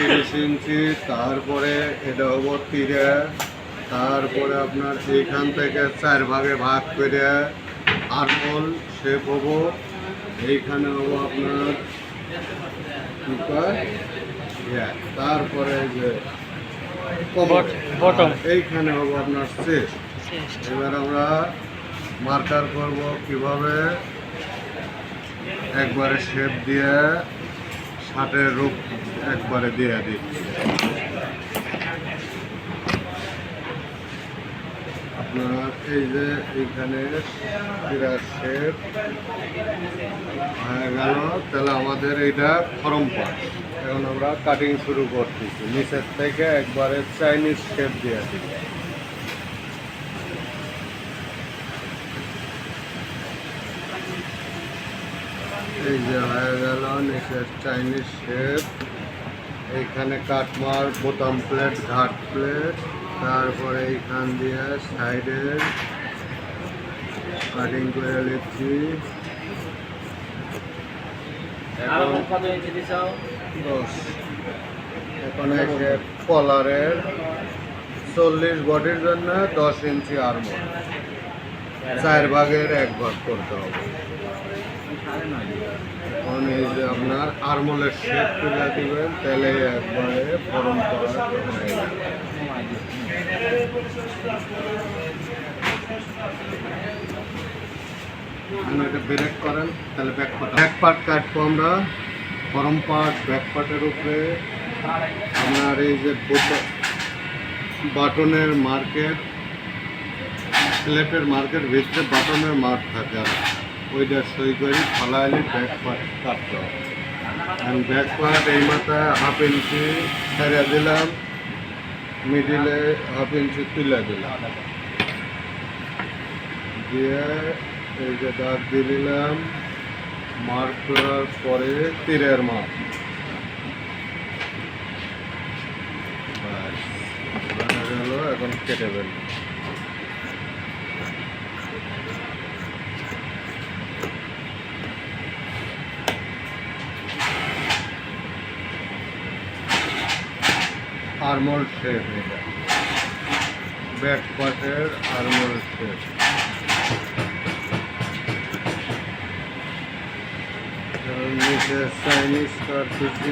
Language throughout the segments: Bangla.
তিরিশ ইঞ্চি তারপরে এটা হব তিরে তারপরে আপনার এইখান থেকে চার ভাগে ভাগ করে আরমল শেপ হব। এইখানে হব আপনার কি তারপরে যে এইখানে হব আপনার শেষ এবার আমরা মার্কার করব কীভাবে? একবারে শেপ দিয়ে ষাটের রূপ একবারে দিয়ে দিচ্ছি আপনার এই যে এইখানে হয়ে গেল। তাহলে আমাদের এইটা ফরম পাস এখন আমরা কাটিং শুরু করতেছি। নিচের থেকে একবারে চাইনিজ শেপ দিয়ে দিই। এই যে হয়ে গেল নিচের চাইনিজ শেপ এইখানে কাটমার বোতাম প্লেট ঘাট প্লেট তারপরে এইখান দিয়ে সাইডের কাটিং করে নিচ্ছি। এখন এসে কলারের চল্লিশ বডির জন্য দশ ইঞ্চি আর্মর চার ভাগের এক ভাগ করতে হবে। এখন যে আপনার আরমোলের শেপ তুলে দিবেন তাহলে একবারে ফরম করা হয়ে এটা ব্রেক করেন, তাহলে ব্যাক পার্ট কাটবো আমরা। ফরম পার্ট ব্যাক পার্টের উপরে। আপনার এই যে বাটনের মার্কেট স্লেটের মার্কেট ভিতরে বাটনের মার্ক থাকে আর ওইটা সই করে, ফালাইলে ব্যাক পার্ট কাটতে হবে ব্যাক পার্ট এই মাথায় হাফ ইঞ্চি ছেড়ে দিলাম মিডিলে হাফ ইঞ্চি তুলে দিলাম। দিয়ে এই যে দাগ দিয়ে দিলাম মার্ক করার পরে তীরের মাপ। এখন কেটে ফেলব। আরমোল শেপ এটা ব্যাক পার্টের আরমোল শেপ নিচে চাইনিজ কাটতেছি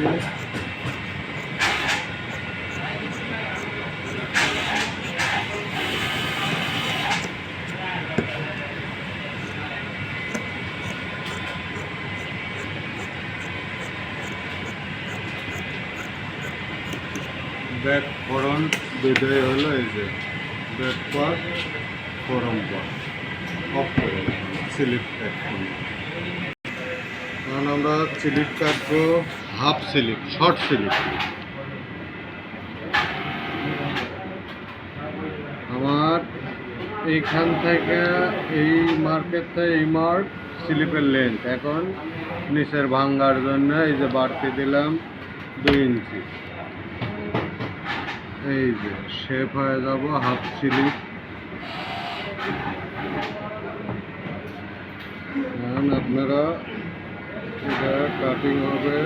ব্যাক ফরন্ট দুটোই হলো এই যে, ব্যাক পার্ট ফরম অফ কারণ আমরা স্লিপ কাটবো হাফ স্লিপ শর্ট স্লিপ আমার এইখান থেকে এই মার্কেটটা এই মার্ক স্লিপের লেন্থ এখন নিচের ভাঙ্গার জন্য এই যে বাড়তি দিলাম, দুই ইঞ্চি। এই যে শেপ হয়ে যাব হাফ এখন আপনারা এটা কাটিং হবে।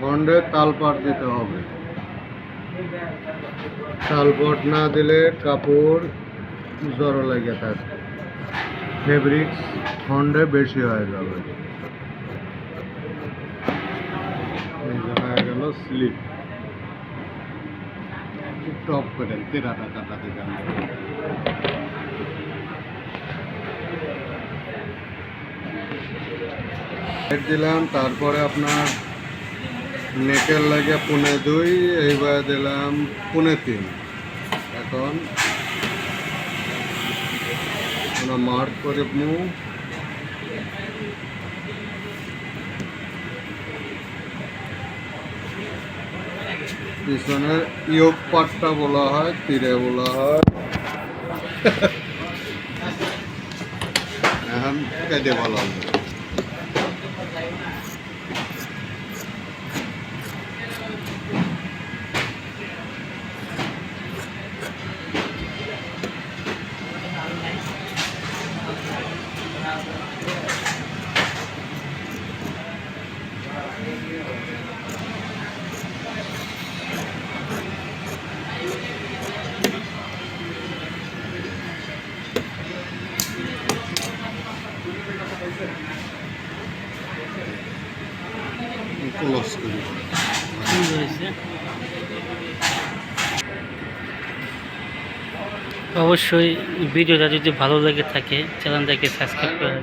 ফন্ডে তালপাট দিতে হবে। তালপাট না দিলে কাপড় জড়ো লেগে থাকবে ফেব্রিক্স ফন্ডে বেশি হয়ে যাবে। এই হয়ে গেল স্লিপ টপ করেন তেরাটা কাটা দিতে দিলাম, তারপরে আপনার নেকের লাগে পুনে দুই, এইবার দিলাম পুনে তিন। এখন মার্ক করে মুখ পিছনের ইয়োগ পাটটা বলা হয় তীরে বলা হয় এখন কেটে বলা হবে ক্লোজ করি অবশ্যই ভিডিওটা যদি ভালো লেগে থাকে চ্যানেলটাকে সাবস্ক্রাইব করে।